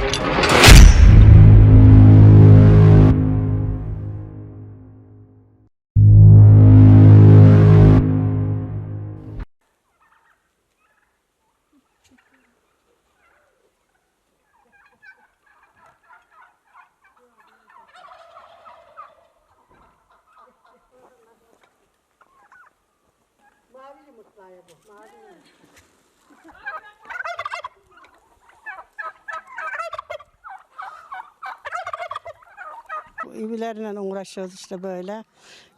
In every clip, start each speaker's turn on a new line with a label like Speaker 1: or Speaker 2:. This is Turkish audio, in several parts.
Speaker 1: Mavi yumurtlaya bu. Mavi yumurta. Bu İbilerle uğraşıyoruz işte böyle.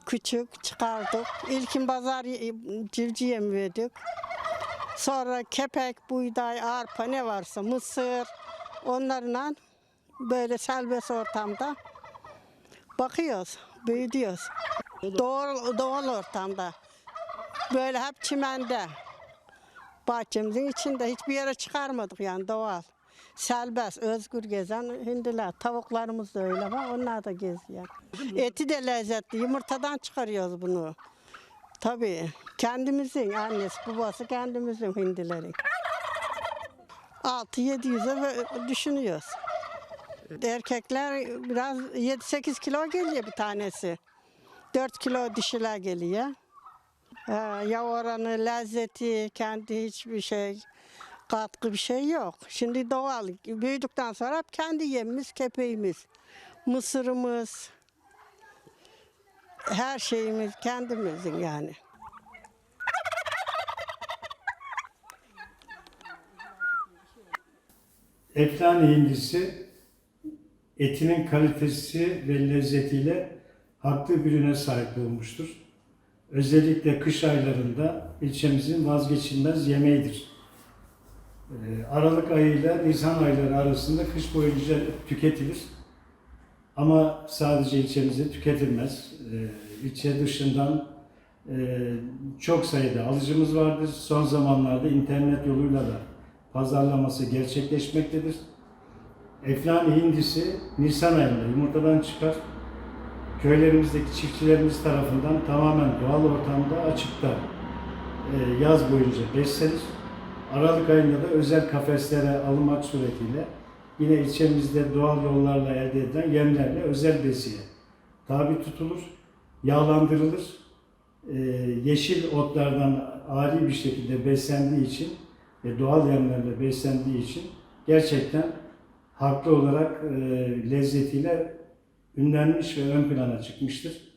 Speaker 1: Küçük çıkardık. İlkin pazar civciv yem verdik. Sonra kepek, buğday, arpa ne varsa mısır onlarla böyle serbest ortamda bakıyoruz, büyütüyoruz. Doğal, doğal ortamda. Böyle hep çimende. Bahçemizin içinde hiçbir yere çıkarmadık yani doğal. Serbest, özgür gezen hindiler. Tavuklarımız da öyle bak onlar da geziyor. Eti de lezzetli. Yumurtadan çıkarıyoruz bunu. Tabii. Kendimizin annesi, babası kendimizin hindileri. 6-700'e ve- düşünüyoruz. Erkekler biraz 7-8 kilo geliyor bir tanesi. 4 kilo dişiler geliyor. Ee, ya oranı, lezzeti, kendi hiçbir şey, katkı bir şey yok. Şimdi doğal. Büyüdükten sonra hep kendi yemimiz, kepeğimiz, mısırımız, her şeyimiz kendimizin yani.
Speaker 2: Eflani hindisi etinin kalitesi ve lezzetiyle haklı bir üne sahip olmuştur. Özellikle kış aylarında ilçemizin vazgeçilmez yemeğidir. Ee, Aralık ayı ile Nisan ayları arasında kış boyunca tüketilir. Ama sadece ilçemizde tüketilmez. Ee, İlçe dışından e, çok sayıda alıcımız vardır. Son zamanlarda internet yoluyla da pazarlaması gerçekleşmektedir. Eflani hindisi Nisan ayında yumurtadan çıkar. Köylerimizdeki çiftçilerimiz tarafından tamamen doğal ortamda açıkta e, yaz boyunca beslenir. Aralık ayında da özel kafeslere alınmak suretiyle yine ilçemizde doğal yollarla elde edilen yemlerle özel besiye tabi tutulur, yağlandırılır. E, yeşil otlardan ari bir şekilde beslendiği için ve doğal yemlerle beslendiği için gerçekten haklı olarak e, lezzetiyle ünlenmiş ve ön plana çıkmıştır.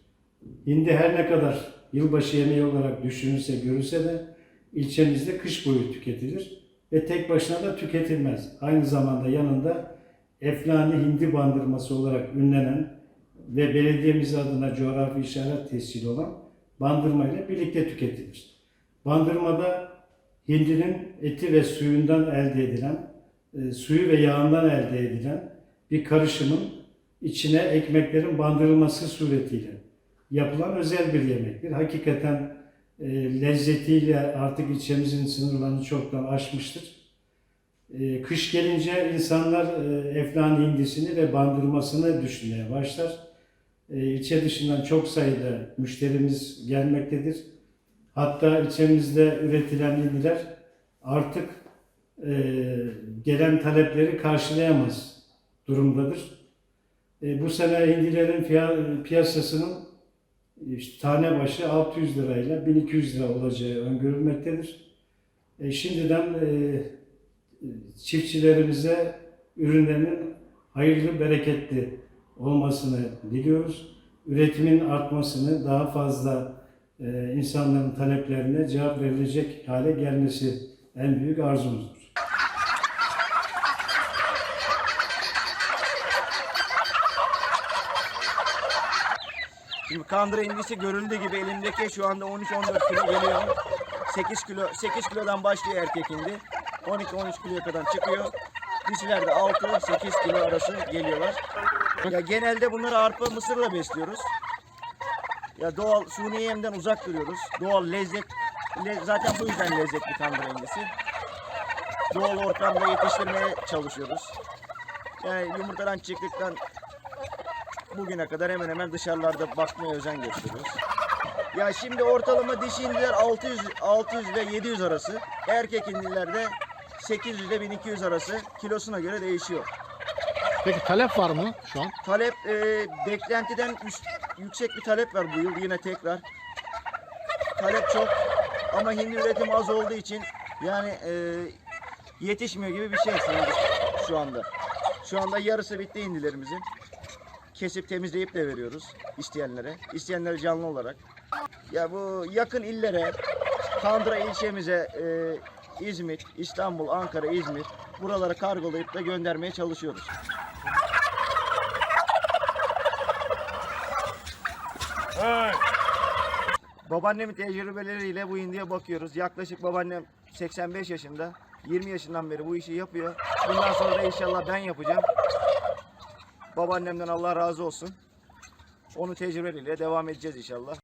Speaker 2: Hindi her ne kadar yılbaşı yemeği olarak düşünülse, görülse de ilçemizde kış boyu tüketilir ve tek başına da tüketilmez. Aynı zamanda yanında Eflani hindi bandırması olarak ünlenen ve belediyemiz adına coğrafi işaret tescili olan bandırma ile birlikte tüketilir. Bandırmada hindinin eti ve suyundan elde edilen, e, suyu ve yağından elde edilen bir karışımın içine ekmeklerin bandırılması suretiyle yapılan özel bir yemektir. Hakikaten e, lezzetiyle artık ilçemizin sınırlarını çoktan aşmıştır. E, kış gelince insanlar e, eflani hindisini ve bandırmasını düşünmeye başlar. E, ilçe dışından çok sayıda müşterimiz gelmektedir. Hatta ilçemizde üretilen hindiler artık e, gelen talepleri karşılayamaz durumdadır. E, bu sene hindilerin fiya- piyasasının işte tane başı 600 lirayla 1200 lira olacağı öngörülmektedir. E, şimdiden e, çiftçilerimize ürünlerinin hayırlı, bereketli olmasını diliyoruz. Üretimin artmasını, daha fazla e, insanların taleplerine cevap verilecek hale gelmesi en büyük arzumuzdur.
Speaker 3: Şimdi kandıra indisi görüldüğü gibi elimdeki şu anda 13-14 kilo geliyor. 8 kilo 8 kilodan başlıyor erkek indi. 12-13 kiloya kadar çıkıyor. Dişilerde 6-8 kilo arası geliyorlar. Ya genelde bunları arpa mısırla besliyoruz. Ya doğal suni yemden uzak duruyoruz. Doğal lezzet le- zaten bu yüzden lezzetli kandıra indisi. Doğal ortamda yetiştirmeye çalışıyoruz. Yani yumurtadan çıktıktan bugüne kadar hemen hemen dışarılarda bakmaya özen gösteriyoruz. Ya şimdi ortalama dişi indiler 600 600 ve 700 arası. Erkek indiler de 800 ile 1200 arası kilosuna göre değişiyor.
Speaker 4: Peki talep var mı şu an?
Speaker 3: Talep e, beklentiden üst- yüksek bir talep var bu yıl yine tekrar. Talep çok ama hindi üretimi az olduğu için yani e, yetişmiyor gibi bir şey şu anda. Şu anda yarısı bitti hindilerimizin. Kesip temizleyip de veriyoruz isteyenlere. İsteyenlere canlı olarak. Ya bu yakın illere, Kandıra ilçemize, e, İzmit, İstanbul, Ankara, İzmir buralara kargolayıp da göndermeye çalışıyoruz. Babaannemin tecrübeleriyle bu hindiye bakıyoruz. Yaklaşık babaannem 85 yaşında. 20 yaşından beri bu işi yapıyor. Bundan sonra da inşallah ben yapacağım. Babaannemden Allah razı olsun. Onun tecrübeleriyle devam edeceğiz inşallah.